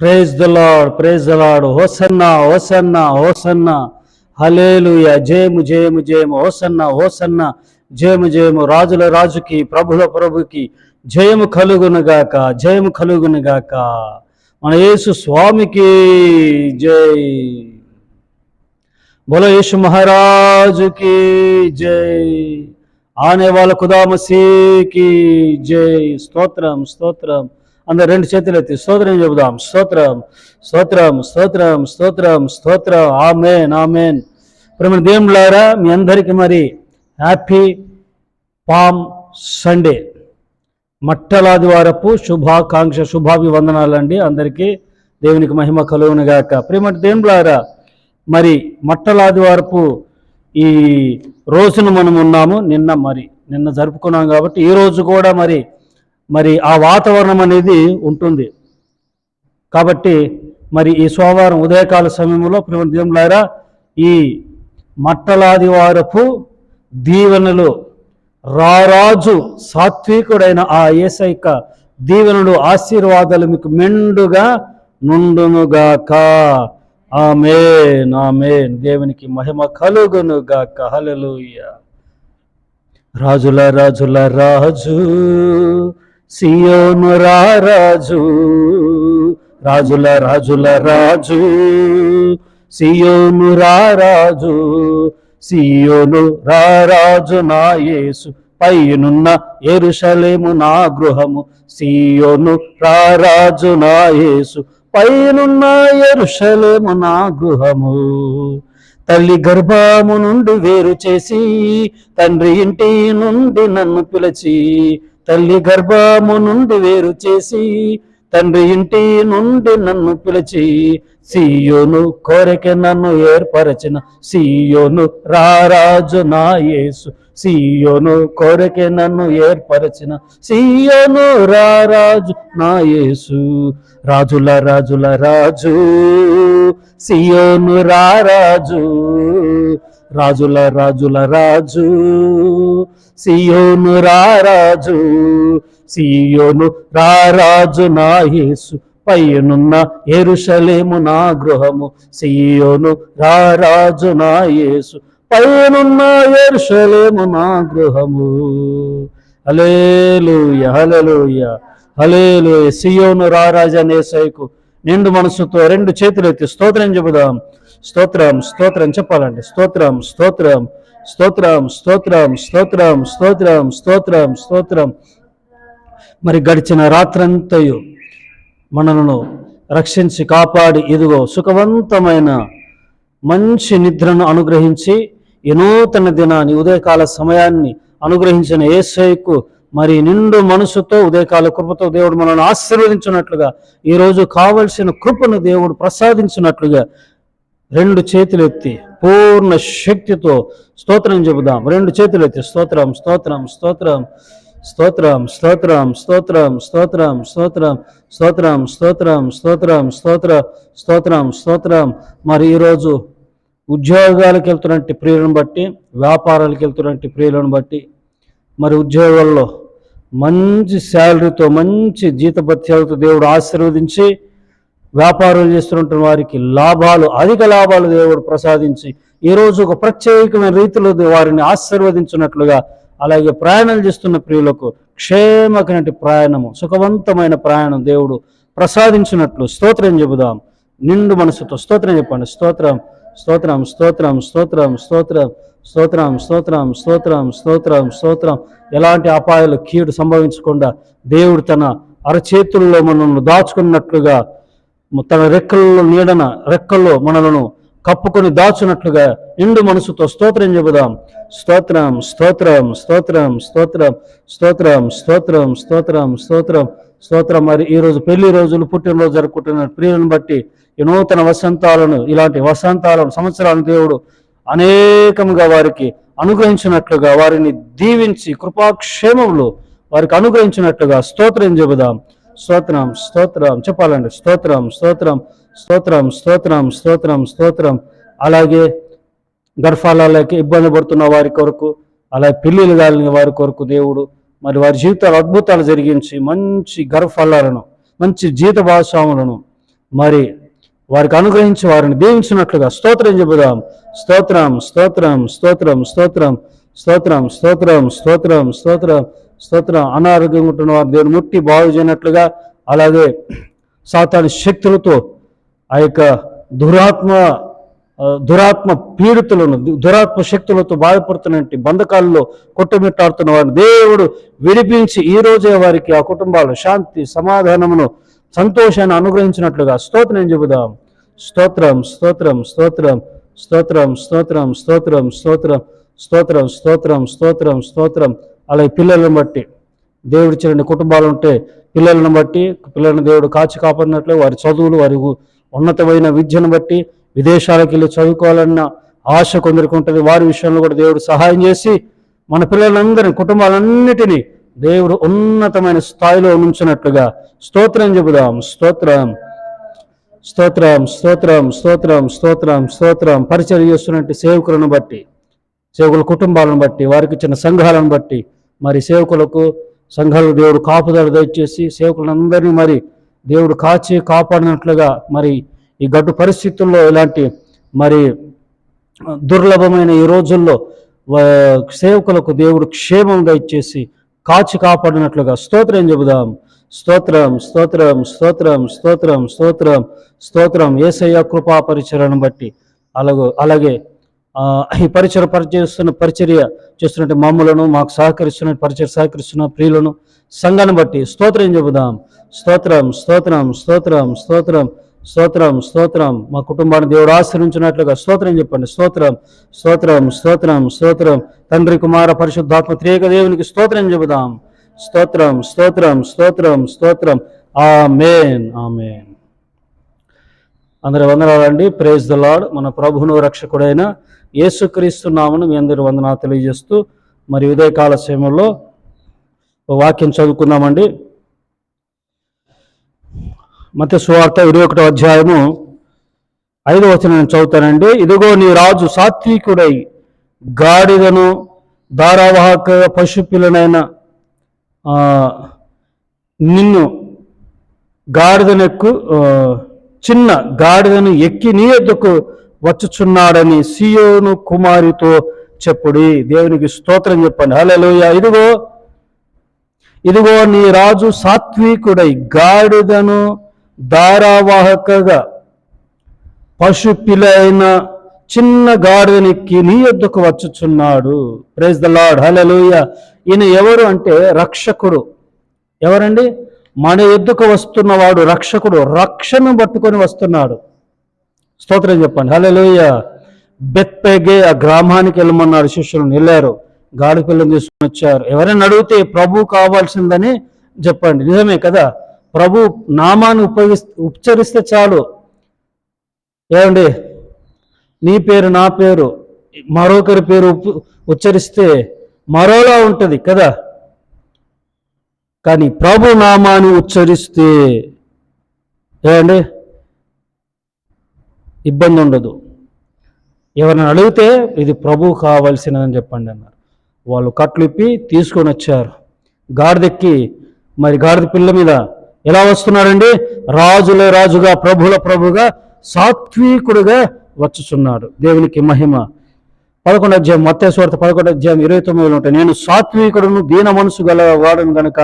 Praise the praise the hosanna hosanna hosanna hosanna hallelujah జేము జేము జేము hosanna hosanna జేము జేము రాజుల రాజుకి ప్రభుల ప్రభుకి జయము కలుగునుగాక జయము కలుగునుగాక. మన యేసు స్వామికి జై. బోలో యేసు మహారాజుకి జై. ఆనే వాళ్ళ కుదామసీకి జై. స్తోత్రం స్తోత్రం. అందరు రెండు చేతులు ఎత్తి స్తోత్రం చెబుదాం. స్తోత్రం స్తోత్రం స్తోత్రం స్తోత్రం స్తోత్రం. Amen amen. ప్రేమ దేవులారా మీ అందరికీ మరి హ్యాపీ పామ్ సండే. మట్టలాదివారపు శుభాకాంక్ష శుభాభివందనాలండి అందరికీ. దేవునికి మహిమ కలుగునుగాక ప్రేమ దేవులారా మరి మట్టలాదివారపు ఈ రోజును మనం ఉన్నాము నిన్న మరి నిన్న జరుపుకున్నాం కాబట్టి ఈ రోజు కూడా మరి మరి ఆ వాతావరణం అనేది ఉంటుంది. కాబట్టి మరి ఈ సోమవారం ఉదయకాల సమయంలో దేవులారా ఈ మట్టలాదివారపు దీవెనలు రారాజు సాత్వికుడైన ఆ ఏసైక దీవెనలు ఆశీర్వాదాలు మీకు మెండుగా నుండునుగాక. Amen amen. దేవునికి మహిమ కలుగునుగాక. హలలుయ రాజుల రాజుల రాజు. సియోను రాజు రాజుల రాజుల రాజు. సియోను రాజు సియోను రారాజు నా యేసు. పైనున్న ఎరుషలేము నా గృహము సియోను రారాజు నా యేసు. పైనున్న ఎరుషలేము నా గృహము. తల్లి గర్భము నుండి వేరు చేసి తండ్రి ఇంటి నుండి నన్ను పిలిచి తల్లి గర్భము నుండి వేరు చేసి తండ్రి ఇంటి నుండి నన్ను పిలిచి సియోను కోరిక నన్ను ఏర్పరచిన సియోను రారాజు నా యేసు. సియోను కోరిక నన్ను ఏర్పరచిన సియోను రారాజు నా యేసు. రాజుల రాజుల రాజు సియోను రారాజు. రాజుల రాజుల రాజు సియోను రారాజు సియోను రారాజు నా యేసు. పైనున్న ఎరుషలేము నా గృహము సియోను రారాజు నా యేసు. పైనున్న ఎరుషలేము నా గృహము. హలేలుయ హలలుయ హలేలుయ సియోను రారాజు అనేసైకు నిండు మనసుతో రెండు చేతులు ఎత్తి స్తోత్రం చెబుదాం. స్తోత్రం స్తోత్రం చెప్పాలండి. స్తోత్రం స్తోత్రం స్తోత్రం స్తోత్రం స్తోత్రం స్తోత్రం స్తోత్రం స్తోత్రం. మరి గడిచిన రాత్రంతయు మనలను రక్షించి కాపాడి ఇదిగో సుఖవంతమైన మంచి నిద్రను అనుగ్రహించి ఈ నూతన దినాన్ని ఉదయకాల సమయాన్ని అనుగ్రహించిన ఏసైకు మరి నిండు మనసుతో ఉదయకాల కృపతో దేవుడు మనల్ని ఆశీర్వదించినట్లుగా ఈరోజు కావలసిన కృపను దేవుడు ప్రసాదించినట్లుగా రెండు చేతులు ఎత్తి పూర్ణ శక్తితో స్తోత్రం చెబుదాం రెండు చేతులు ఎత్తి స్తోత్రం స్తోత్రం స్తోత్రం స్తోత్రం స్తోత్రం స్తోత్రం స్తోత్రం స్తోత్రం స్తోత్రం స్తోత్రం స్తోత్రం స్తోత్ర స్తోత్రం స్తోత్రం మరి ఈరోజు ఉద్యోగాలకు వెళ్తున్నట్టు ప్రియులను బట్టి వ్యాపారాలకు వెళ్తున్నట్టు ప్రియులను బట్టి మరి ఉద్యోగాల్లో మంచి శాలరీతో మంచి జీతభత్యాలతో దేవుడు ఆశీర్వదించి వ్యాపారాలు చేస్తున్న వారికి లాభాలు అధిక లాభాలు దేవుడు ప్రసాదించి ఈరోజు ఒక ప్రత్యేకమైన రీతిలో వారిని ఆశీర్వదించినట్లుగా అలాగే ప్రయాణాలు చేస్తున్న ప్రియులకు క్షేమకనటి ప్రయాణము సుఖవంతమైన ప్రయాణం దేవుడు ప్రసాదించినట్లు స్తోత్రం చెబుదాం. నిండు మనసుతో స్తోత్రం చెప్పండి. స్తోత్రం స్తోత్రం స్తోత్రం స్తోత్రం స్తోత్రం స్తోత్రం స్తోత్రం స్తోత్రం స్తోత్రం స్తోత్రం. ఎలాంటి అపాయాలు కీడు సంభవించకుండా దేవుడు తన అరచేతుల్లో మనల్ని దాచుకున్నట్లుగా తన రెక్కల్లో నీడన రెక్కల్లో మనలను కప్పుకొని దాచున్నట్లుగా నిండు మనసుతో స్తోత్రం చెబుదాం. స్తోత్రం స్తోత్రం స్తోత్రం స్తోత్రం స్తోత్రం స్తోత్రం స్తోత్రం స్తోత్రం స్తోత్రం. మరి ఈరోజు పెళ్ళి రోజులు పుట్టినరోజు జరుపుకుంటున్న ప్రియులను బట్టి ఈ నూతన వసంతాలను ఇలాంటి వసంతాలను సంవత్సరాలను దేవుడు అనేకముగా వారికి అనుగ్రహించినట్లుగా వారిని దీవించి కృపాక్షేమములు వారికి అనుగ్రహించినట్లుగా స్తోత్రం చెబుదాం. స్తోత్రం స్తోత్రం చెప్పాలండి. స్తోత్రం స్తోత్రం స్తోత్రం స్తోత్రం స్తోత్రం స్తోత్రం. అలాగే గర్భాలకి ఇబ్బంది పడుతున్న వారి కొరకు అలాగే పిల్లలు కాలిన వారి కొరకు దేవుడు మరి వారి జీవితాలు అద్భుతాలు జరిగించి మంచి గర్భఫలాలను మంచి జీత భాషాములను మరి వారికి అనుగ్రహించి వారిని దీవించినట్లుగా స్తోత్రం చెబుదాం. స్తోత్రం స్తోత్రం స్తోత్రం స్తోత్రం. స్తోత్రం స్తోత్రం స్తోత్రం స్తోత్రం స్తోత్రం. అనారోగ్యంగా ఉంటున్న వారు దేవుని ముట్టి బాగు చేయనట్లుగా అలాగే సాతాని శక్తులతో ఆ యొక్క దురాత్మ దురాత్మ పీడితులను దురాత్మ శక్తులతో బాధపడుతున్నటువంటి బంధకాలలో కొట్టుమిట్టాడుతున్న వారిని దేవుడు విడిపించి ఈ రోజే వారికి ఆ కుటుంబాలు శాంతి సమాధానమును సంతోషాన్ని అనుగ్రహించినట్లుగా స్తోత్రం చెబుదాం. స్తోత్రం స్తోత్రం స్తోత్రం స్తోత్రం స్తోత్రం స్తోత్రం స్తోత్రం స్తోత్రం. స్తోత్రం స్తోత్రం స్తోత్రం అలాగే పిల్లలను బట్టి దేవుడు చిన్న కుటుంబాలు ఉంటే పిల్లలను బట్టి పిల్లలను దేవుడు కాచి కాపాడినట్లు వారి చదువులు వారి ఉన్నతమైన విద్యను బట్టి విదేశాలకు వెళ్ళి చదువుకోవాలన్న ఆశ కొందరికి ఉంటుంది. వారి విషయంలో కూడా దేవుడు సహాయం చేసి మన పిల్లలందరినీ కుటుంబాలన్నిటినీ దేవుడు ఉన్నతమైన స్థాయిలో ఉంచినట్లుగా స్తోత్రం చెబుదాం. స్తోత్రం స్తోత్రం స్తోత్రం స్తోత్రం స్తోత్రం స్తోత్రం. పరిచయం చేస్తున్నట్టు సేవకులను బట్టి సేవకుల కుటుంబాలను బట్టి వారికి ఇచ్చిన సంఘాలను బట్టి మరి సేవకులకు సంఘాలు దేవుడు కాపుదల దయచేసి సేవకులందరినీ మరి దేవుడు కాచి కాపాడినట్లుగా మరి ఈ గడ్డు పరిస్థితుల్లో ఇలాంటి మరి దుర్లభమైన ఈ రోజుల్లో సేవకులకు దేవుడు క్షేమంగా ఇచ్చేసి కాచి కాపాడినట్లుగా స్తోత్రం చెబుదాం. స్తోత్రం స్తోత్రం స్తోత్రం స్తోత్రం స్తోత్రం స్తోత్రం. ఏసయ్య కృపా పరిచరణను బట్టి అలాగో అలాగే ఈ పరిచయ పరిచయిస్తున్న పరిచర్య చేస్తున్న మమ్మలను మాకు సహకరిస్తున్న పరిచయ సహకరిస్తున్న ప్రియులను సంఘాన్ని బట్టి స్తోత్రం చెబుదాం. స్తోత్రం స్తోత్రం స్తోత్రం స్తోత్రం స్తోత్రం స్తోత్రం. మా కుటుంబాన్ని దేవుడు ఆశ్రయించినట్లుగా స్తోత్రం చెప్పండి. స్తోత్రం స్తోత్రం స్తోత్రం స్తోత్రం. తండ్రి కుమార పరిశుద్ధాత్మ త్రేక దేవునికి స్తోత్రం చెబుదాం. స్తోత్రం స్తోత్రం స్తోత్రం స్తోత్రం. Amen amen. అందరి వందనాలండి ప్రేజ్ ద లాడ్ మన ప్రభువును రక్షకుడైన యేసుక్రీస్తు మీ అందరి వందనా తెలియజేస్తూ మరి ఉదయకాల సమయంలో వాక్యం చదువుకుందామండి. మత సువార్త ఇరవై ఒకటో అధ్యాయము ఐదో వచ్చిన నేను చదువుతానండి. ఇదిగో నీ రాజు సాత్వికుడై గాడిదను ధారావాహక పశుపిల్లనైన నిన్ను గాడిదనెక్కు చిన్న గాడిదను ఎక్కి నీ ఎద్దుకు వచ్చుచున్నాడని సియోను కుమారితో చెప్పుడి. దేవునికి స్తోత్రం చెప్పండి. హలోయ ఇదిగో ఇదిగో నీ రాజు సాత్వికుడై గాడిదను ధారావాహకగా పశు పిలైన చిన్న గాడిదనెక్కి నీ ఎద్దుకు వచ్చుచున్నాడు. Praise the Lord hallelujah. ఈయన ఎవరు అంటే రక్షకుడు. ఎవరండి? మన ఎద్దుకు వస్తున్నవాడు రక్షకుడు రక్షణ పట్టుకొని వస్తున్నాడు. స్తోత్రం చెప్పండి. హల్లెలూయ. బెత్పెగే ఆ గ్రామానికి వెళ్ళమన్నాడు శిష్యులను వెళ్ళారు. గాడి పిల్లని తీసుకుని వచ్చారు. ఎవరైనా అడిగితే ప్రభు కావాల్సిందని చెప్పండి. నిజమే కదా? ప్రభు నామాన్ని ఉపయోగిస్తే ఉచ్చరిస్తే చాలు. ఏమండి? నీ పేరు నా పేరు మరొకరి పేరు ఉప్- ఉచ్చరిస్తే మరోలా ఉంటుంది కదా? కానీ ప్రభు నామాన్ని ఉచ్చరిస్తే ఏమండి? ఇబ్బంది ఉండదు. ఎవరిని అడిగితే ఇది ప్రభు కావాల్సినదని చెప్పండి అన్నారు. వాళ్ళు కట్లు ఇప్పి తీసుకొని వచ్చారు. గాడిదెక్కి మరి గాడిద పిల్ల మీద ఎలా వస్తున్నాడండి? రాజుల రాజుగా ప్రభుల ప్రభుగా సాత్వికుడుగా వచ్చుచున్నాడు. దేవునికి మహిమ. పదకొండు అధ్యాయం మత్తేశ్వార్త పదకొండు అధ్యాయం ఇరవై తొమ్మిదిలో ఉంటాయి నేను సాత్వికుడును దీన మనసు గల వాడను గనక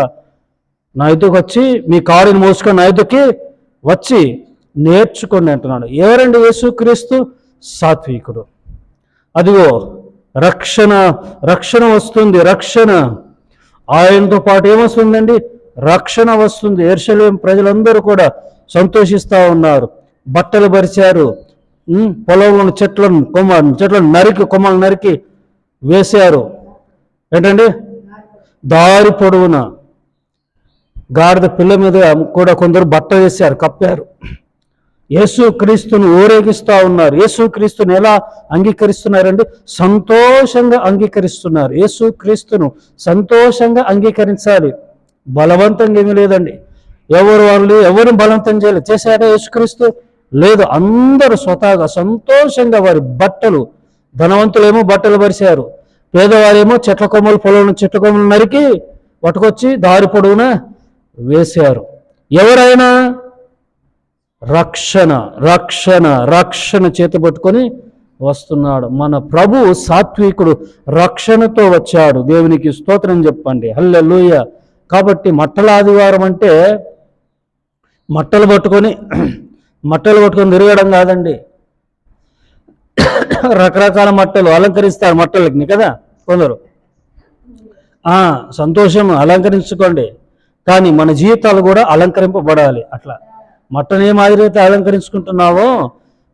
నా ఎదుకు వచ్చి మీ కారుని మోసుకొని నా ఎదుకి వచ్చి నేర్చుకోండి అంటున్నాడు. ఎవరండి యేసుక్రీస్తు? సాత్వికుడు. అదిగో రక్షణ రక్షణ వస్తుంది రక్షణ. ఆయనతో పాటు ఏమొస్తుందండి? రక్షణ వస్తుంది. ఎర్షలేం ప్రజలందరూ కూడా సంతోషిస్తూ ఉన్నారు. బట్టలు పరిచారు. పొలంలో చెట్లను కొమ్మ చెట్లను నరికి కొమ్మలు నరికి వేశారు. ఏంటండి? దారి పొడవునా? గాడిద పిల్ల మీద కూడా కొందరు బట్ట వేశారు కప్పారు. యేసు క్రీస్తును ఊరేగిస్తూ ఉన్నారు. యేసు క్రీస్తుని ఎలా అంగీకరిస్తున్నారండి? సంతోషంగా అంగీకరిస్తున్నారు. యేసు క్రీస్తును సంతోషంగా అంగీకరించాలి. బలవంతంగా ఏమీ లేదండి. ఎవరు వాళ్ళు ఎవరు బలవంతం చేయలేదు చేశారా యేసుక్రీస్తు? లేదు అందరూ స్వతహాగా సంతోషంగా వారి బట్టలు ధనవంతులేమో బట్టలు పరిచారు. పేదవారేమో చెట్ల కొమ్మలు పొలం చెట్ల కొమ్మలు నరికి పట్టుకొచ్చి దారి పొడవునా? వేశారు ఎవరైనా రక్షణ రక్షణ రక్షణ చేత పట్టుకొని వస్తున్నాడు. మన ప్రభు సాత్వికుడు రక్షణతో వచ్చాడు. దేవునికి స్తోత్రం చెప్పండి. హల్లెలూయ. కాబట్టి మట్టల ఆదివారం అంటే మట్టలు పట్టుకొని మట్టలు పట్టుకొని తిరగడం కాదండి. రకరకాల మట్టలు అలంకరిస్తారు మట్టలకి కదా? కొందరు. సంతోషం అలంకరించుకోండి. కానీ మన జీవితాలు కూడా అలంకరింపబడాలి. అట్లా. మట్టను ఏ మాదిరి అలంకరించుకుంటున్నావో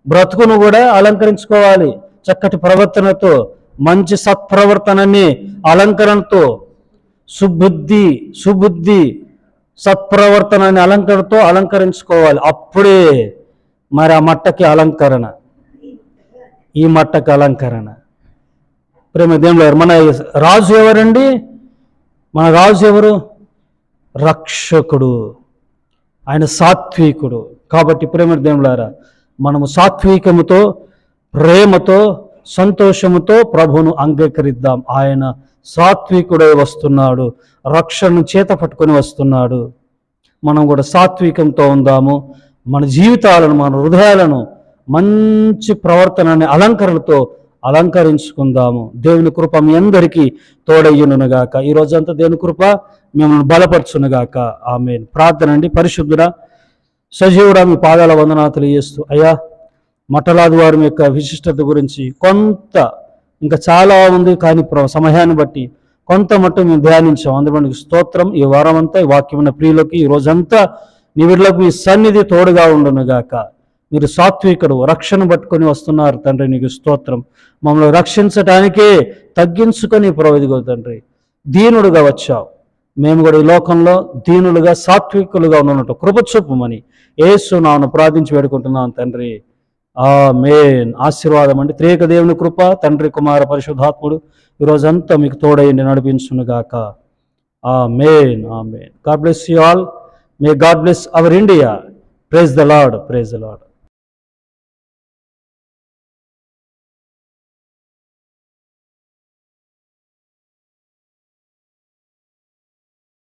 బ్రతుకును కూడా అలంకరించుకోవాలి. చక్కటి ప్రవర్తనతో మంచి సత్ప్రవర్తనని అలంకరణతో సుబుద్ధి సుబుద్ధి సత్ప్రవర్తనని అలంకరణతో అలంకరించుకోవాలి. అప్పుడే మరి ఆ మట్టకి అలంకరణ. ఈ మట్టకి అలంకరణ. ప్రేమ దేవుడు మన రాజు ఎవరండి? మన రాజు ఎవరు? రక్షకుడు ఆయన సాత్వికుడు. కాబట్టి ప్రేమ దేవులారా మనము సాత్వికముతో ప్రేమతో సంతోషముతో ప్రభును అంగీకరిద్దాం. ఆయన సాత్వికుడై వస్తున్నాడు రక్షణను చేత పట్టుకొని వస్తున్నాడు. మనం కూడా సాత్వికంతో ఉందాము. మన జీవితాలను మన హృదయాలను మంచి ప్రవర్తనని అలంకరణతో అలంకరించుకుందాము. దేవుని కృప మీ అందరికీ తోడయ్యునుగాక. ఈ రోజంతా దేవుని కృప మిమ్మల్ని బలపరచునుగాక. ఆమె ప్రార్థన అండి. పరిశుద్ధుడ సజీవుడా మీ పాదాల వందనాతులు చేస్తూ అయ్యా మఠలాదివారం యొక్క విశిష్టత గురించి కొంత ఇంకా చాలా ఉంది కానీ ప్ర- సమయాన్ని బట్టి కొంత మట్టు మేము ధ్యానించాం. అందుకని స్తోత్రం ఈ వారం అంతా ఈ వాక్యమైన ప్రియులకి ఈ రోజంతా నీ వీళ్ళకు మీ సన్నిధి తోడుగా ఉండునుగాక. మీరు సాత్వికుడు రక్షణ పట్టుకొని వస్తున్నారు తండ్రి నీకు స్తోత్రం. మమ్మల్ని రక్షించటానికే తగ్గించుకొని ప్రవదిగో తండ్రి దీనుడుగా వచ్చావు. మేము కూడా ఈ లోకంలో దీనులుగా సాత్వికులుగా ఉన్నట్టు కృపచూపమని ఏసు నాను ప్రార్థించి వేడుకుంటున్నాను తండ్రి. ఆ మేన్ ఆశీర్వాదం అంటే త్రేక దేవుని కృప తండ్రి కుమార పరిశుద్ధాత్ముడు ఈ రోజంతా మీకు తోడైండి నడిపించునుగాక amen amen God bless you all may God bless our India praise the Lord praise the Lord